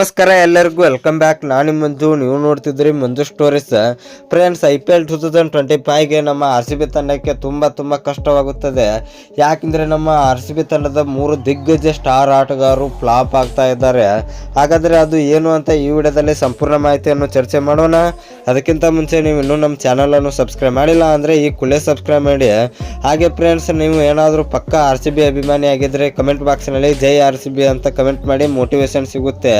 ನಮಸ್ಕಾರ ಎಲ್ಲರಿಗೂ welcome back ನಾನು ಮಂಜು ನೀವು ನೋಡ್ತಿದ್ರಿ Manju stories friends I P L two thousand twenty ಫೈವ್ಗೆ ನಮ್ಮ ಆರ್ ಸಿ ಬಿ ತಂಡಕ್ಕೆ ತುಂಬ ತುಂಬ ಕಷ್ಟವಾಗುತ್ತದೆ. ಯಾಕೆಂದರೆ ನಮ್ಮ ಆರ್ ಸಿ ಬಿ ತಂಡದ ಮೂರು ದಿಗ್ಗಜ ಸ್ಟಾರ್ ಆಟಗಾರರು ಫ್ಲಾಪ್ ಆಗ್ತಾ ಇದ್ದಾರೆ. ಹಾಗಾದರೆ ಅದು ಏನು ಅಂತ ಈ ವಿಡಿಯೋದಲ್ಲಿ ಸಂಪೂರ್ಣ ಮಾಹಿತಿಯನ್ನು ಚರ್ಚೆ ಮಾಡೋಣ. ಅದಕ್ಕಿಂತ ಮುಂಚೆ ನೀವು ಇನ್ನೂ ನಮ್ಮ ಚಾನಲನ್ನು ಸಬ್ಸ್ಕ್ರೈಬ್ ಮಾಡಿಲ್ಲ ಅಂದರೆ ಈ ಕುಲೇ ಸಬ್ಸ್ಕ್ರೈಬ್ ಮಾಡಿ. ಹಾಗೆ ಫ್ರೆಂಡ್ಸ್ ನೀವು ಏನಾದರೂ ಪಕ್ಕ ಆರ್ ಸಿ ಬಿ ಅಭಿಮಾನಿ ಆಗಿದ್ದರೆ ಕಮೆಂಟ್ ಬಾಕ್ಸ್ನಲ್ಲಿ ಜೈ ಆರ್ ಸಿ ಬಿ ಅಂತ ಕಮೆಂಟ್ ಮಾಡಿ ಮೋಟಿವೇಶನ್ ಸಿಗುತ್ತೆ.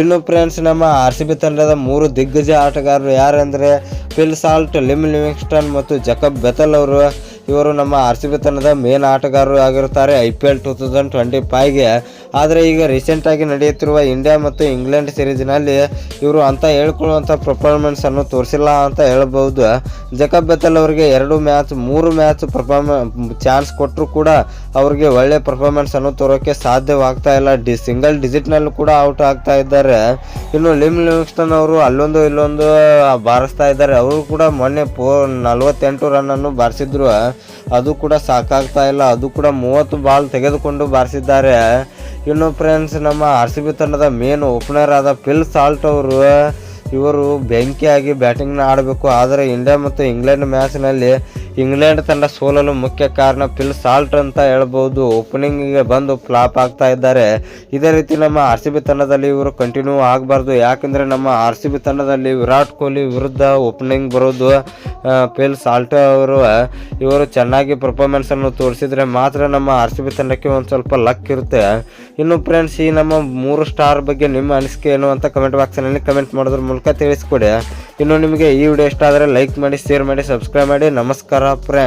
ಇನ್ನು ಫ್ರೆಂಡ್ಸ್ ನಮ್ಮ ಆರ್ ಸಿ ಬಿ ತಂಡದ ಮೂರು ದಿಗ್ಗಜ ಆಟಗಾರರು ಯಾರಂದರೆ ಫಿಲ್ ಸಾಲ್ಟ್ ಲಿಮ್ ಲಿವಿಂಗ್ಸ್ಟನ್ ಮತ್ತು ಜಕಬ್ ಬೆತಲ್ ಅವರು. ಇವರು ನಮ್ಮ ಆರ್ ಸಿ ಬಿ ತಂಡದ ಮೇನ್ ಆಟಗಾರರು ಆಗಿರುತ್ತಾರೆ I P L two thousand twenty ಫೈವ್ಗೆ ಆದರೆ ಈಗ ರೀಸೆಂಟಾಗಿ ನಡೆಯುತ್ತಿರುವ ಇಂಡಿಯಾ ಮತ್ತು ಇಂಗ್ಲೆಂಡ್ ಸಿರೀಸ್ನಲ್ಲಿ ಇವರು ಅಂತ ಹೇಳ್ಕೊಳ್ಳುವಂಥ ಪರ್ಫಾರ್ಮೆನ್ಸನ್ನು ತೋರಿಸಿಲ್ಲ ಅಂತ ಹೇಳ್ಬೋದು. ಜಕಬ್ ಬೆತ್ತಲ್ ಅವರಿಗೆ ಎರಡು ಮ್ಯಾಚ್ ಮೂರು ಮ್ಯಾಚ್ ಪರ್ಫಾರ್ಮೆ ಚಾನ್ಸ್ ಕೊಟ್ಟರು ಕೂಡ ಅವರಿಗೆ ಒಳ್ಳೆ ಪರ್ಫಾರ್ಮೆನ್ಸನ್ನು ತೋರೋಕ್ಕೆ ಸಾಧ್ಯವಾಗ್ತಾ ಇಲ್ಲ. ಡಿ ಸಿಂಗಲ್ ಡಿಜಿಟ್ನಲ್ಲೂ ಕೂಡ ಔಟ್ ಆಗ್ತಾ ಇದ್ದಾರೆ. ಇನ್ನು ಲಿಮ್ ಲಿವಿಂಗ್ಸ್ಟನ್ ಅವರು ಅಲ್ಲೊಂದು ಇಲ್ಲೊಂದು ಬಾರಿಸ್ತಾ ಇದ್ದಾರೆ. ಅವರು ಕೂಡ ಮೊನ್ನೆ ಪೋ ನಲ್ವತ್ತೆಂಟು ರನ್ನನ್ನು ಬಾರಿಸಿದ್ರು. ಅದು ಕೂಡ ಸಾಕಾಗ್ತಾ ಇಲ್ಲ. ಅದು ಕೂಡ ಮೂವತ್ತು ಬಾಲ್ ತೆಗೆದುಕೊಂಡು ಬಾರಿಸಿದ್ದಾರೆ. ಇನ್ನು ಫ್ರೆಂಡ್ಸ್ ನಮ್ಮ ಆರ್ ಸಿ ಬಿ ತಂಡದ ಮೇನ್ ಓಪನರ್ ಆದ ಫಿಲ್ ಸಾಲ್ಟ್ ಅವರು, ಇವರು ಬೆಂಕಿಯಾಗಿ ಬ್ಯಾಟಿಂಗ್ನ ಆಡಬೇಕು. ಆದರೆ ಇಂಡಿಯಾ ಮತ್ತು ಇಂಗ್ಲೆಂಡ್ ಮ್ಯಾಚ್ನಲ್ಲಿ ಇಂಗ್ಲೆಂಡ್ ತಂಡ ಸೋಲಲು ಮುಖ್ಯ ಕಾರಣ ಫಿಲ್ ಸಾಲ್ಟ್ ಅಂತ ಹೇಳ್ಬೋದು. ಓಪನಿಂಗಿಗೆ ಬಂದು ಫ್ಲಾಪ್ ಆಗ್ತಾ ಇದ್ದಾರೆ. ಇದೇ ರೀತಿ ನಮ್ಮ ಆರ್ ಸಿ ಬಿ ತಂಡದಲ್ಲಿ ಇವರು ಕಂಟಿನ್ಯೂ ಆಗಬಾರ್ದು. ಯಾಕಂದರೆ ನಮ್ಮ ಆರ್ ಸಿ ಬಿ ತಂಡದಲ್ಲಿ ವಿರಾಟ್ ಕೊಹ್ಲಿ ವಿರುದ್ಧ ಓಪನಿಂಗ್ ಬರೋದು ಆ, ಸಾಲ್ಟೋ ಅವರು ಇವರು ಚೆನ್ನಾಗಿ ಪರ್ಫಾರ್ಮೆನ್ಸನ್ನು ತೋರಿಸಿದ್ರೆ ಮಾತ್ರ ನಮ್ಮ ಆರ್ ಸಿ ಬಿ ತಂಡಕ್ಕೆ ಒಂದು ಸ್ವಲ್ಪ ಲಕ್ ಇರುತ್ತೆ. ಇನ್ನು ಫ್ರೆಂಡ್ಸ್ ಈ ನಮ್ಮ ಮೂರು ಸ್ಟಾರ್ ಬಗ್ಗೆ ನಿಮ್ಮ ಅನಿಸಿಕೆ ಏನು ಅಂತ ಕಮೆಂಟ್ ಬಾಕ್ಸ್ನಲ್ಲಿ ಕಮೆಂಟ್ ಮಾಡೋದ್ರ ಮೂಲಕ ತಿಳಿಸ್ಕೊಡಿ. ಇನ್ನು ನಿಮಗೆ ಈ ವಿಡಿಯೋ ಇಷ್ಟ ಆದರೆ ಲೈಕ್ ಮಾಡಿ ಶೇರ್ ಮಾಡಿ ಸಬ್ಸ್ಕ್ರೈಬ್ ಮಾಡಿ. ನಮಸ್ಕಾರ ಫ್ರೆಂಡ್